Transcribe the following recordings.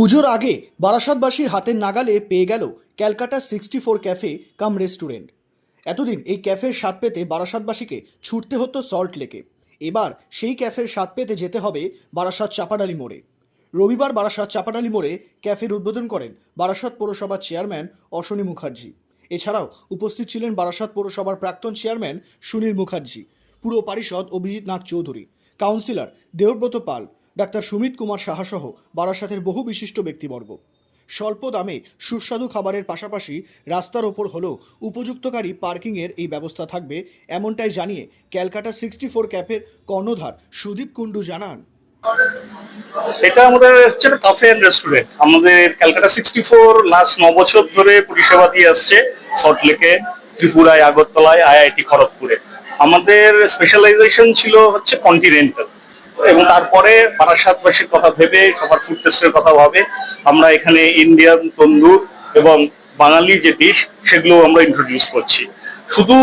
পুজোর আগে বারাসাতবাসীর হাতের নাগালে পেয়ে গেল Calcutta sixty four cafe cum restaurant. এতদিন এই ক্যাফের স্বাদ পেতে বারাসাতবাসীকে ছুটতে হতো সল্ট লেকে। এবার সেই ক্যাফের স্বাদ পেতে যেতে হবে বারাসাত চাপাডালি মোড়ে। রবিবার বারাসাত চাপাডালি মোড়ে ক্যাফের উদ্বোধন করেন বারাসাত পৌরসভার চেয়ারম্যান অশ্বনী মুখার্জি। এছাড়াও উপস্থিত ছিলেন বারাসাত পৌরসভার প্রাক্তন চেয়ারম্যান সুনীল মুখার্জি, পুর পারিষদ অভিজিৎ নাথ চৌধুরী, কাউন্সিলর দেবব্রত পাল ডাক্তার সুমিত কুমার সাহাসহ বারাসাতের বহু বিশিষ্ট ব্যক্তিবর্গ। স্বল্প দামে সুস্বাদু খাবারের পাশাপাশি রাস্তার ওপর হলেও উপযুক্তকারী পার্কিংয়ের এই ব্যবস্থা থাকবে এমনটাই জানিয়ে ক্যালকাটা সিক্সটি ফোর ক্যাফের কর্ণধার সুদীপ কুণ্ডু জানান। এটা আমাদের হচ্ছে কাফে অ্যান্ড রেস্টুরেন্ট আমাদের ক্যালকাটা সিক্সটি ফোর লাস্ট ন বছর ধরে পরিষেবা দিয়ে আসছে সল্টলেকে ত্রিপুরায়, আগরতলায়, আইআইটি খড়গপুরে। আমাদের স্পেশালাইজেশন ছিল হচ্ছে কন্টিনেন্টাল এবং তারপরে বারাসাতবাসীর কথা ভেবে, সবার ফুড টেস্টের কথা ভাবে আমরা এখানে ইন্ডিয়ান তন্দুর এবং বাঙালি যে ডিশ সেগুলো আমরা ইন্ট্রোডিউস করছি। শুধু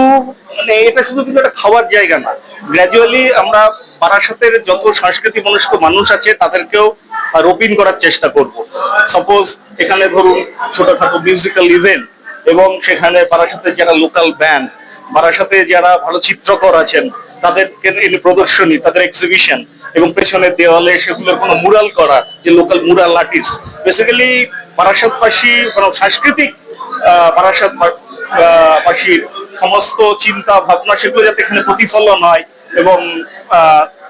মানে এটা শুধু কিন্তু একটা খাওয়ার জায়গা না। গ্র্যাজুয়ালি আমরা বারাসাতের যত সংস্কৃতি মনস্ক মানুষ আছে, তাদেরকেও রোপিন করার চেষ্টা করব। সাপোজ এখানে ধরুন, ছোটখাটো মিউজিক্যাল ইভেন্ট এবং সেখানে বারাসাতের যারা লোকাল ব্যান্ড বারাসাতে যারা ভালো চিত্রকর আছেন তাদেরকে প্রদর্শনী তাদের এক্সিবিশন এবং পেছনের দেওয়ালে সেগুলোর কোনো মুরাল করা যে লোকাল মুরাল আর্টিস্ট বেসিক্যালি বারাসাতবাসী মানে সাংস্কৃতিক আহ, বারাসাত আহ, বাসীর সমস্ত চিন্তা ভাবনা সেগুলো যাতে এখানে প্রতিফলন হয় এবং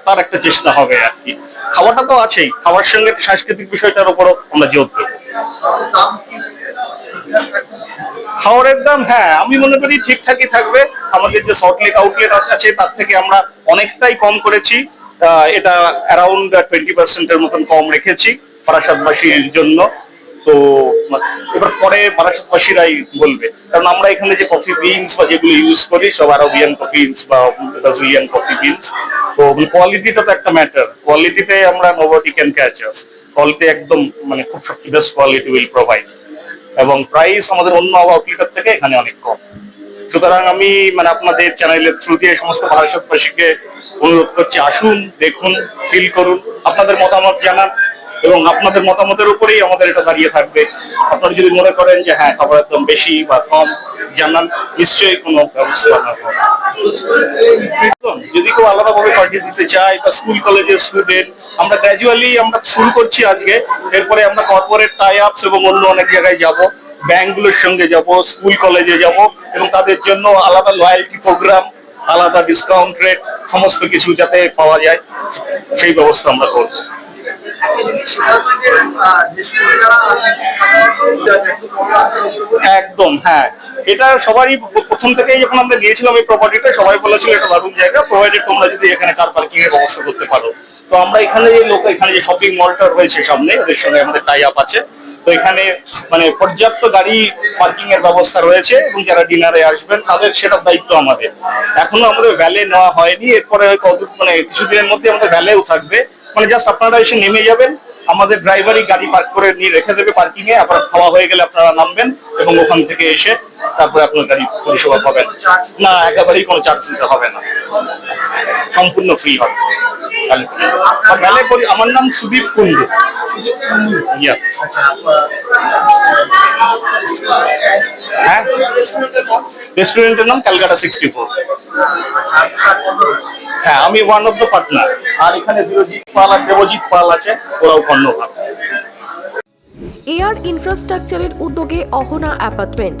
তার একটা চেষ্টা হবে আর কি। খাওয়াটা তো আছেই। খাওয়ার সঙ্গে সাংস্কৃতিক বিষয়টার উপরও আমরা জোর দেবো। খাবারের দাম হ্যাঁ আমি মনে করি ঠিকঠাকই থাকবে। আমাদের যে সল্টলেক আউটলেট আছে, তার থেকে আমরা অনেকটাই কম করেছি। এটা অ্যারাউন্ড টোয়েন্টি পার্সেন্টের মতন কম রেখেছি বারাসাতবাসীর জন্য। তো এবার পরে বারাসাতবাসীরাই বলবে। কারণ আমরা এখানে যে কফি বিনস বা যেগুলো ইউজ করি, সব আরবিয়ান কফি বিনস বা ব্রাজিলিয়ান কফি বিনস তো কোয়ালিটিটা তো একটা ম্যাটার কোয়ালিটিতে আমরা nobody can catch us quality একদম মানে খুব বেস্ট কোয়ালিটি উইল প্রোভাইড এবং প্রাইস আমাদের অন্য আউটলেটের থেকে এখানে অনেক কম সুতরাং আমি মানে আপনাদের চ্যানেলের থ্রু দিয়ে সমস্ত ভারতবাসীকে অনুরোধ করছি আসুন দেখুন ফিল করুন আপনাদের মতামত জানান এবং আপনাদের মতামতের উপরেই আমাদের এটা দাঁড়িয়ে থাকবে আপনারা যদি মনে করেন যে হ্যাঁ খাবারের দাম বেশি বা কম জানান নিশ্চয়ই কোনো ব্যবস্থা। একদম, যদি কেউ আলাদাভাবে পার্টি দিতে চায় বা স্কুল, কলেজের স্টুডেন্ট আমরা গ্র্যাজুয়ালি আমরা শুরু করছি আজকে। এরপরে আমরা কর্পোরেট টাই আপস এবং অন্য অনেক জায়গায় যাব। ব্যাংকগুলোর সঙ্গে যাব, স্কুল, কলেজে যাব এবং তাদের জন্য আলাদা লয়্যালটি প্রোগ্রাম আলাদা ডিসকাউন্ট রেট সমস্ত কিছু যাতে পাওয়া যায়, সেই ব্যবস্থা আমরা করব। একদম হ্যাঁ। এটা সবারই প্রথম থেকেই যখন আমরা নিয়েছিলাম এই প্রপার্টিটা সবাই বলেছিল এটা দারুণ জায়গা প্রোভাইডেড তোমরা যদি এখানে কার পার্কিং এর ব্যবস্থা করতে পারো। তো আমরা এখানে যে লোক এখানে যে শপিং মলটা রয়েছে সামনে, ওদের সঙ্গে আমাদের টাই আপ আছে। তো এখানে মানে পর্যাপ্ত গাড়ি পার্কিং এর ব্যবস্থা রয়েছে এবং যারা ডিনারে আসবেন, তাদের সেটার দায়িত্ব আমাদের। এখনও আমাদের ভ্যালে নেওয়া হয়নি, এরপরে হয়তো মানে কিছুদিনের মধ্যে আমাদের ভ্যালেও থাকবে। মানে জাস্ট আপনারা এসে নেমে যাবেন, আমাদের ড্রাইভারই গাড়ি পার্ক করে নিয়ে রেখে দেবে পার্কিং এ আবার খাওয়া হয়ে গেলে আপনারা নামবেন এবং ওখান থেকে এসে তারপরে আপনার গাড়ি পরিষেবা পাবেন। না একেবারেই কোনো চার্জ দিতে হবে না। সম্পূর্ণ ফ্রি হবে। আর আমার নাম সুদীপ কুন্ডু আচ্ছা হ্যাঁ? রেস্টুরেন্টের নাম? রেস্টুরেন্টের ক্যালকাটা সিক্সটি ফোর আচ্ছা হ্যাঁ আমি ওয়ান অফ দ্য পার্টনার আর এখানে বিরজিৎ পাল আর দেবজিৎ পাল আছে ওরাও কর্ণধার এয়ার ইনফ্রাস্ট্রাকচারের উদ্যোগে অহনা অ্যাপার্টমেন্ট।